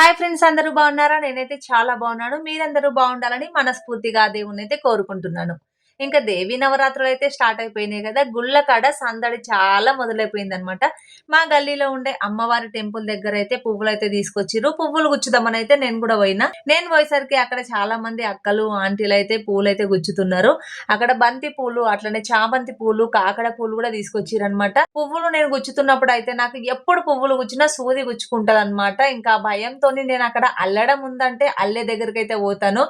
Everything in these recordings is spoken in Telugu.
హాయ్ ఫ్రెండ్స్ అందరూ బాగున్నారా? నేనైతే చాలా బాగున్నాను. మీరందరూ బాగుండాలని మనస్ఫూర్తిగా దేవుణ్ణి అయితే కోరుకుంటున్నాను. ఇంకా దేవి నవరాత్రులు అయితే స్టార్ట్ అయిపోయినాయి కదా. గుళ్ళ కాడ సందడి చాలా మొదలైపోయింది అనమాట మా గల్లీలో ఉండే అమ్మవారి టెంపుల్ దగ్గర అయితే పువ్వులు అయితే తీసుకొచ్చిర్రు. పువ్వులు గుచ్చుదామని అయితే నేను కూడా పోయినా. నేను పోయేసరికి అక్కడ చాలా మంది అక్కలు ఆంటీలు అయితే పూలు అయితే గుచ్చుతున్నారు. అక్కడ బంతి పూలు అట్లనే చామంతి పూలు కాకడ పూలు కూడా తీసుకొచ్చిర్రు అనమాట పువ్వులు నేను గుచ్చుతున్నప్పుడు అయితే నాకు ఎప్పుడు పువ్వులు గుచ్చినా సూది గుచ్చుకుంటది అనమాట ఇంకా భయంతో నేను అక్కడ అల్లడం ఉందంటే అల్లే దగ్గరికి అయితే పోతాను.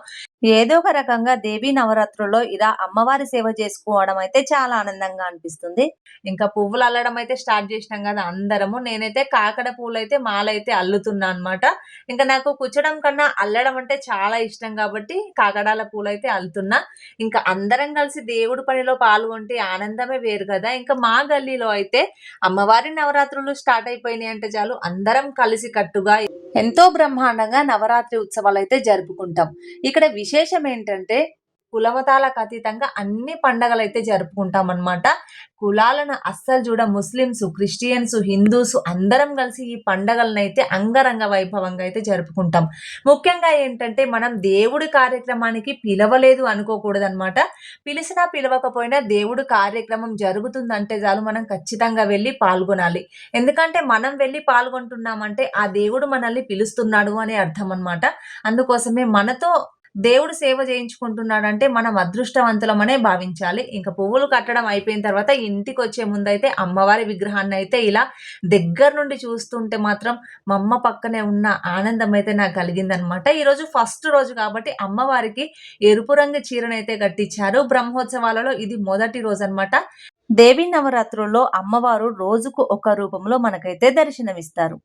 ఏదో ఒక రకంగా దేవీ నవరాత్రుల్లో ఇలా అమ్మవారి సేవ చేసుకోవడం అయితే చాలా ఆనందంగా అనిపిస్తుంది. ఇంకా పువ్వులు అల్లడం అయితే స్టార్ట్ చేసినాం కదా అందరము. నేనైతే కాకడ పూలు అయితే మాలైతే అల్లుతున్నా అనమాట ఇంకా నాకు కూర్చడం కన్నా అల్లడం అంటే చాలా ఇష్టం కాబట్టి కాకడాల పూలు అయితే అల్లుతున్నా. ఇంకా అందరం కలిసి దేవుడి పనిలో పాల్గొంటే ఆనందమే వేరు కదా. ఇంకా మా గల్లీలో అయితే అమ్మవారి నవరాత్రులు స్టార్ట్ అయిపోయినాయి అంటే చాలు అందరం కలిసి కట్టుగా ఎంతో బ్రహ్మాండంగా నవరాత్రి ఉత్సవాలు అయితే జరుపుకుంటాం. ఇక్కడ విశేషం ఏంటంటే కులమతాలకు అతీతంగా అన్ని పండగలు అయితే జరుపుకుంటాం అనమాట కులాలను అస్సలు చూడ ముస్లిమ్స్ క్రిస్టియన్స్ హిందూస్ అందరం కలిసి ఈ పండగలను అయితే అంగరంగ వైభవంగా అయితే జరుపుకుంటాం. ముఖ్యంగా ఏంటంటే మనం దేవుడి కార్యక్రమానికి పిలవలేదు అనుకోకూడదు అనమాట పిలిచినా పిలవకపోయినా దేవుడి కార్యక్రమం జరుగుతుందంటే చాలు మనం ఖచ్చితంగా వెళ్ళి పాల్గొనాలి. ఎందుకంటే మనం వెళ్ళి పాల్గొంటున్నామంటే ఆ దేవుడు మనల్ని పిలుస్తున్నాడు అనే అర్థం అనమాట అందుకోసమే మనతో దేవుడు సేవ చేయించుకుంటున్నాడంటే మనం అదృష్టవంతులమనే భావించాలి. ఇంకా పువ్వులు కట్టడం అయిపోయిన తర్వాత ఇంటికి వచ్చే ముందైతే అమ్మవారి విగ్రహాన్ని అయితే ఇలా దగ్గర నుండి చూస్తుంటే మాత్రం మా అమ్మ పక్కనే ఉన్న ఆనందం అయితే నాకు కలిగిందనమాట. ఈరోజు ఫస్ట్ రోజు కాబట్టి అమ్మవారికి ఎరుపు రంగు చీరనైతే కట్టించారు. బ్రహ్మోత్సవాలలో ఇది మొదటి రోజు అనమాట దేవి నవరాత్రుల్లో అమ్మవారు రోజుకు ఒక రూపంలో మనకైతే దర్శనమిస్తారు.